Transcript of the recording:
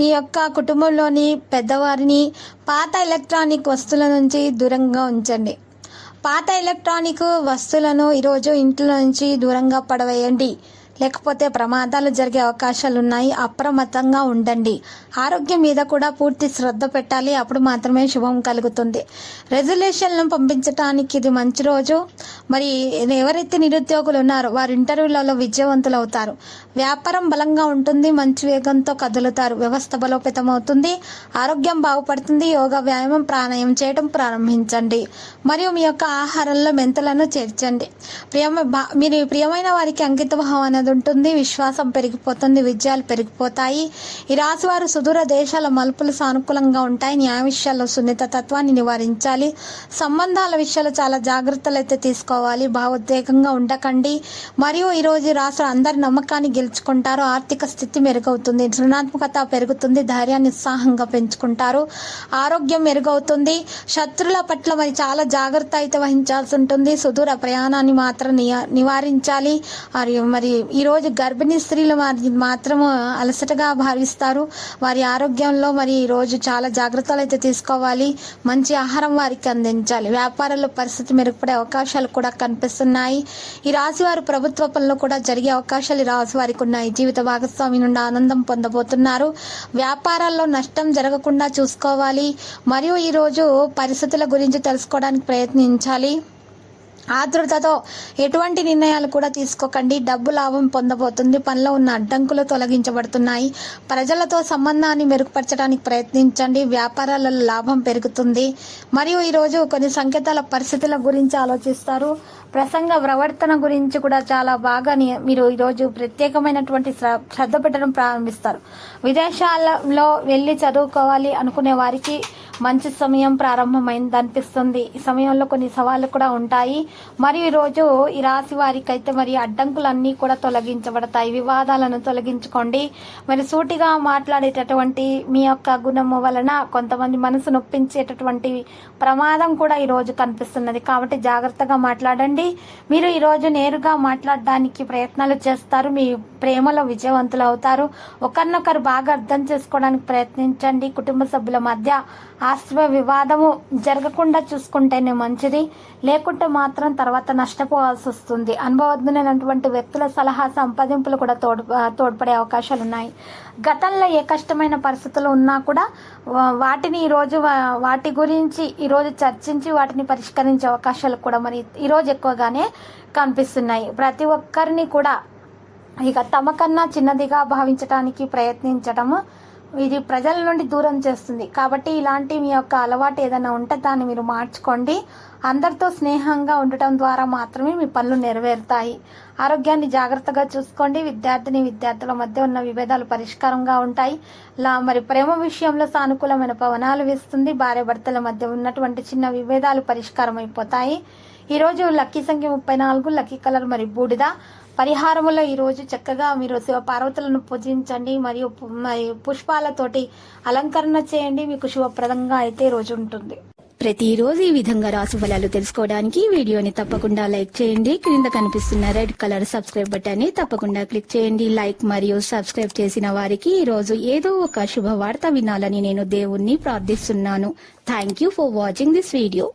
మీ యొక్క కుటుంబంలోని పెద్దవారిని పాత ఎలక్ట్రానిక్ వస్తువుల నుంచి దూరంగా ఉంచండి. పాత ఎలక్ట్రానిక్ వస్తువులను ఈరోజు ఇంట్లో నుంచి దూరంగా పడవేయండి. లేకపోతే ప్రమాదాలు జరిగే అవకాశాలు ఉన్నాయి అప్రమత్తంగా ఉండండి. ఆరోగ్యం మీద కూడా పూర్తి శ్రద్ధ పెట్టాలి. అప్పుడు మాత్రమే శుభం కలుగుతుంది. రెజల్యూషన్లను పంపించడానికి ఇది మంచి రోజు. మరి ఎవరైతే నిరుద్యోగులు ఉన్నారో వారు ఇంటర్వ్యూలలో విజయవంతులు అవుతారు. వ్యాపారం బలంగా ఉంటుంది. మంచి వేగంతో కదులుతారు. వ్యవస్థ బలోపేతమవుతుంది. ఆరోగ్యం బాగుపడుతుంది. యోగా వ్యాయామం ప్రాణాయామం చేయడం ప్రారంభించండి. మరియు మీ యొక్క ఆహారంలో మెంతులను చేర్చండి. ప్రియమ మీరు ప్రియమైన వారికి అంకిత భావం అనేది ఉంటుంది విశ్వాసం పెరిగిపోతుంది విజయాలు పెరిగిపోతాయి. ఈ రాశి వారు సుదూర దేశాల మలుపులు సానుకూలంగా ఉంటాయి. న్యాయ విషయాల్లో సున్నిత తత్వాన్ని నివారించాలి. సంబంధాల విషయాలు చాలా జాగ్రత్తలు అయితే తీసుకోవాలి. భావోద్వేగంగా ఉండకండి. మరియు ఈరోజు రాష్ట్ర అందరి నమ్మకాన్ని గెలుచుకుంటారు. ఆర్థిక స్థితి మెరుగవుతుంది. సృణాత్మకత పెరుగుతుంది. ధైర్యాన్ని ఉత్సాహంగా పెంచుకుంటారు. ఆరోగ్యం మెరుగవుతుంది. శత్రుల పట్ల మరి చాలా జాగ్రత్త అయితే వహించాల్సి ఉంటుంది. సుదూర ప్రయాణాన్ని మాత్రం నివారించాలి. మరియు మరి ఈరోజు గర్భిణీ స్త్రీలు మరి మాత్రము అలసటగా భావిస్తారు. వారి ఆరోగ్యంలో మరి ఈరోజు చాలా జాగ్రత్తలు అయితే తీసుకోవాలి. మంచి ఆహారం వారికి అందించాలి. వ్యాపారంలో పరిస్థితి మెరుగుపడే అవకాశాలు కూడా కనిపిస్తున్నాయి. ఈ రాశి వారు ప్రభుత్వ పనులు కూడా జరిగే అవకాశాలు ఈ రాశి వారికి ఉన్నాయి. జీవిత భాగస్వామి నుండి ఆనందం పొందబోతున్నారు. వ్యాపారాల్లో నష్టం జరగకుండా చూసుకోవాలి. మరియు ఈరోజు పరిస్థితుల గురించి తెలుసుకోవడానికి ప్రయత్నించాలి. ఆతృతతో ఎటువంటి నిర్ణయాలు కూడా తీసుకోకండి. డబ్బు లాభం పొందబోతుంది. పనిలో ఉన్న అడ్డంకులు తొలగించబడుతున్నాయి. ప్రజలతో సంబంధాన్ని మెరుగుపరచడానికి ప్రయత్నించండి. వ్యాపారాలలో లాభం పెరుగుతుంది. మరియు ఈరోజు కొన్ని సంకేతాల పరిస్థితుల గురించి ఆలోచిస్తారు. ప్రసంగ ప్రవర్తన గురించి కూడా చాలా బాగా మీరు ఈరోజు ప్రత్యేకమైనటువంటి శ్ర- శ్రద్ధ పెట్టడం ప్రారంభిస్తారు. విదేశాలలో వెళ్ళి చదువుకోవాలి అనుకునే వారికి మంచి సమయం ప్రారంభమైంది అనిపిస్తుంది ఈ సమయంలో కొన్ని సవాళ్ళు కూడా ఉంటాయి. మరియు ఈరోజు ఈ రాశి వారికి అయితే మరి అడ్డంకులన్నీ కూడా తొలగించబడతాయి. వివాదాలను తొలగించుకోండి. మరి సూటిగా మాట్లాడేటటువంటి మీ యొక్క గుణము వలన కొంతమంది మనసు నొప్పించేటటువంటి ప్రమాదం కూడా ఈ రోజు కనిపిస్తున్నది. కాబట్టి జాగ్రత్తగా మాట్లాడండి. మీరు ఈరోజు నేరుగా మాట్లాడడానికి ప్రయత్నాలు చేస్తారు. మీ ప్రేమలో విజయవంతులు అవుతారు. ఒకరినొకరు బాగా అర్థం చేసుకోవడానికి ప్రయత్నించండి. కుటుంబ సభ్యుల మధ్య ఆస్తి వివాదము జరగకుండా చూసుకుంటేనే మంచిది. లేకుంటే మాత్రం తర్వాత నష్టపోవాల్సి వస్తుంది. అనుభవజ్ఞులైనటువంటి వ్యక్తుల సలహా సంపాదింపులు కూడా తోడు తోడ్పడే అవకాశాలు ఉన్నాయి. గతంలో ఏ కష్టమైన పరిస్థితులు ఉన్నా కూడా వా- వాటిని ఈరోజు వాటి గురించి ఈరోజు చర్చించి వాటిని పరిష్కరించే అవకాశాలు కూడా మరి ఈరోజు ఎక్కువగానే కనిపిస్తున్నాయి. ప్రతి ఒక్కరిని కూడా ఇక తమ కన్నా చిన్నదిగా భావించడానికి ప్రయత్నించటము ఇది ప్రజల నుండి దూరం చేస్తుంది. కాబట్టి ఇలాంటి మీ యొక్క అలవాటు ఏదైనా ఉంటే దాన్ని మీరు మార్చుకోండి. అందరితో స్నేహంగా ఉండటం ద్వారా మాత్రమే మీ పనులు నెరవేరుతాయి. ఆరోగ్యాన్ని జాగ్రత్తగా చూసుకోండి. విద్యార్థిని విద్యార్థుల మధ్య ఉన్న విభేదాలు పరిష్కారంగా ఉంటాయి. లా మరి ప్రేమ విషయంలో సానుకూలమైన పవనాలు వేస్తుంది. భార్య భర్తల మధ్య ఉన్నటువంటి చిన్న విభేదాలు పరిష్కారం అయిపోతాయి ఈరోజు లక్కీ సంఖ్య ముప్పై నాలుగు లక్కీ కలర్ మరి బూడిద. పరిహారములో ఈరోజు చక్కగా మీరు శివపార్వతులను పూజించండి మరియు పుష్పాలతోటి అలంకరణ చేయండి. మీకు శుభప్రదంగా అయితే రోజు ఉంటుంది. ప్రతిరోజు ఈ విధంగా రాసు ఫలాలు తెలుసుకోవడానికి వీడియోని తప్పకుండా లైక్ చేయండి. క్రింద కనిపిస్తున్న రెడ్ కలర్ సబ్స్క్రైబ్ బటన్ని తప్పకుండా క్లిక్ చేయండి. లైక్ మరియు సబ్స్క్రైబ్ చేసిన వారికి ఈ రోజు ఏదో ఒక శుభవార్త వినాలని నేను దేవుణ్ణి ప్రార్థిస్తున్నాను. Thank you for watching this video